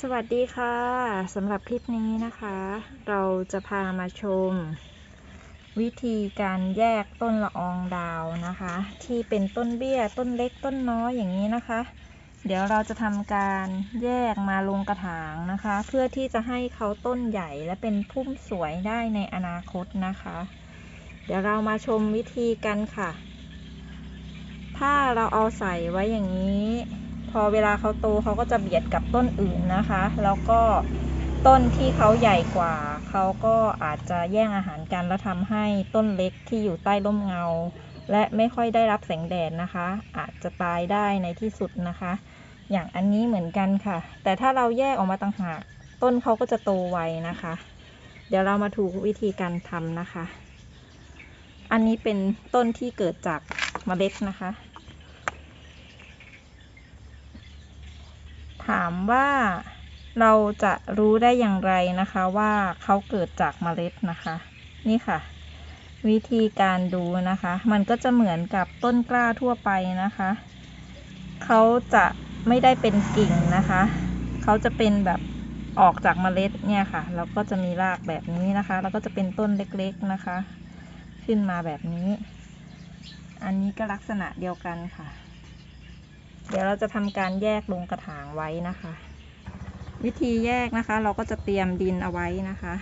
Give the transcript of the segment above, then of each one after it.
สวัสดีค่ะสำหรับคลิปนี้นะคะ เราจะพามาชม วิธีการแยกต้นละอองดาวนะคะ ที่เป็นต้นเบี้ยต้นเล็กต้นน้อยอย่างนี้นะคะ เดี๋ยวเราจะทำการแยกมาลงกระถางนะคะ เพื่อที่จะให้เขาต้นใหญ่และเป็นพุ่มสวยได้ในอนาคตนะคะ เดี๋ยวเรามาชมวิธีกันค่ะ ถ้าเราเอาใส่ไว้อย่างนี้ พอเวลาเขาโตเขาก็จะเบียดกับต้นอื่นนะคะ แล้วก็ต้นที่เขาใหญ่กว่า เขาก็อาจจะแย่งอาหารกันแล้วทำให้ต้นเล็กที่อยู่ใต้ร่มเงา และไม่ค่อยได้รับแสงแดดนะคะ อาจจะตายได้ในที่สุดนะคะ อย่างอันนี้เหมือนกันค่ะ แต่ถ้าเราแยกออกมาต่างหาก ต้นเขาก็จะโตไวนะคะ เดี๋ยวเรามาถูกวิธีการทำนะคะ อันนี้เป็นต้นที่เกิดจากเมล็ดนะคะ ถามว่าเราจะรู้ได้อย่างไรนะคะว่าเขาเกิดจากเมล็ดนะคะ นี่ค่ะ วิธีการดูนะคะ มันก็จะเหมือนกับต้นกล้าทั่วไปนะคะเขาจะไม่ได้เป็นกิ่งนะคะเขาจะเป็นแบบออกจากเมล็ดเนี่ยค่ะ แล้วก็จะมีรากแบบนี้นะคะ แล้วก็จะเป็นต้นเล็กๆนะคะ ขึ้นมาแบบนี้ อันนี้ก็ลักษณะเดียวกันค่ะ เดี๋ยวเราจะทำการแยกลงกระถางไว้นะคะ วิธีแยกนะคะ เราก็จะเตรียมดินเอาไว้นะคะ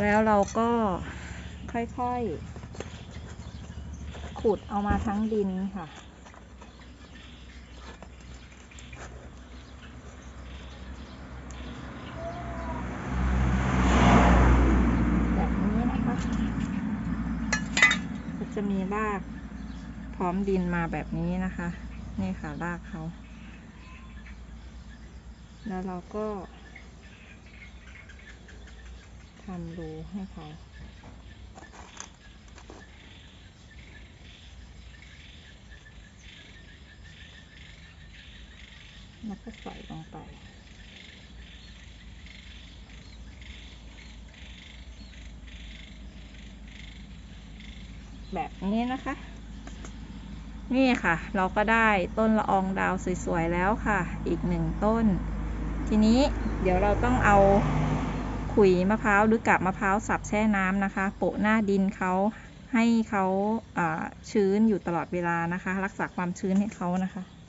แล้วเราก็ค่อยๆ ขุดเอามาทั้งดินค่ะแบบนี้นะคะก็จะมีรากพร้อมดินมาแบบนี้นะคะ นี่ค่ะรากเขา แล้วเราก็ทำรูให้เขาแล้วก็ใส่ลงไป แบบนี้นะคะ นี่ค่ะ เราก็ได้ต้นละอองดาวสวยๆแล้วค่ะ อีกหนึ่งต้น ทีนี้เดี๋ยวเราต้องเอาขุยมะพร้าวหรือกับมะพร้าวสับแช่น้ำนะคะ โปะหน้าดินเขาให้เขาชื้นอยู่ตลอดเวลานะคะ รักษาความชื้นให้เขานะคะ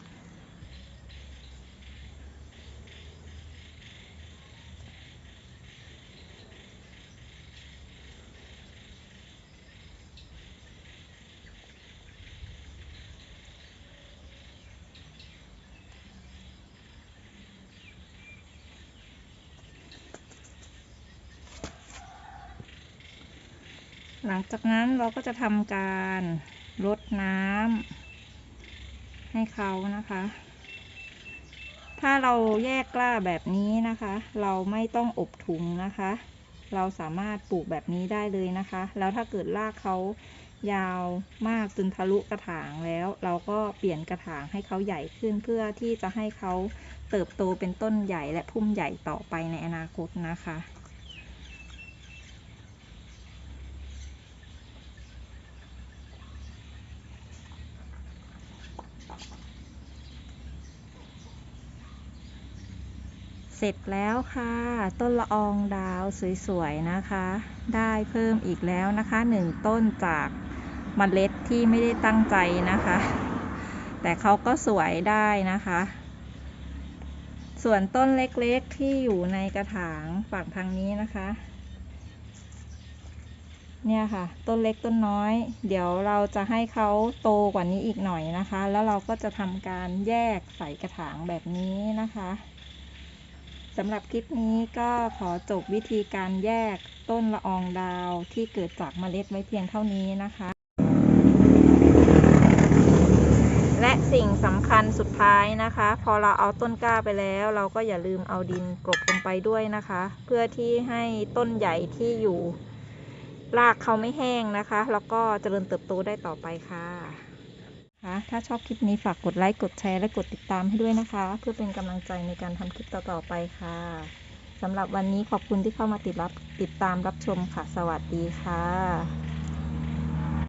หลังจากนั้นเราก็จะทำการรดน้ำให้เขานะคะ ถ้าเราแยกกล้าแบบนี้นะคะ เราไม่ต้องอบถุงนะคะ เราสามารถปลูกแบบนี้ได้เลยนะคะ แล้วถ้าเกิดรากเขายาวมากจนทะลุกระถางแล้ว เราก็เปลี่ยนกระถางให้เขาใหญ่ขึ้นเพื่อที่จะให้เขาเติบโตเป็นต้นใหญ่และพุ่มใหญ่ต่อไปในอนาคตนะคะ เสร็จแล้วค่ะ ต้นละอองดาวสวยๆนะคะ ได้เพิ่มอีกแล้วนะคะหนึ่งต้นจากมเมล็ดที่ไม่ได้ตั้งใจนะคะ แต่เขาก็สวยได้นะคะ ส่วนต้นเล็กๆที่อยู่ในกระถางฝั่งทางนี้นะคะ เนี่ยค่ะ ต้นเล็กต้นน้อย เดี๋ยวเราจะให้เขาโตกว่านี้อีกหน่อยนะคะ แล้วเราก็จะทำการแยกใส่กระถางแบบนี้นะคะ สำหรับคลิปนี้ก็ขอจบวิธีการแยกต้นละอองดาวที่เกิดจากเมล็ดไว้เพียงเท่านี้นะคะ และสิ่งสำคัญสุดท้ายนะคะ พอเราเอาต้นกล้าไปแล้ว เราก็อย่าลืมเอาดินกลบลงไปด้วยนะคะ เพื่อที่ให้ต้นใหญ่ที่อยู่รากเขาไม่แห้งนะคะ แล้วก็เจริญเติบโตได้ต่อไปค่ะะคะ ถ้าชอบคลิปนี้ฝากกดไลค์ กดแชร์ และกดติดตามให้ด้วยนะคะ เพื่อเป็นกำลังใจในการทำคลิปต่อๆไปค่ะสำหรับวันนี้ขอบคุณที่เข้ามาติดรับติดตามรับชมค่ะ สวัสดีค่ะ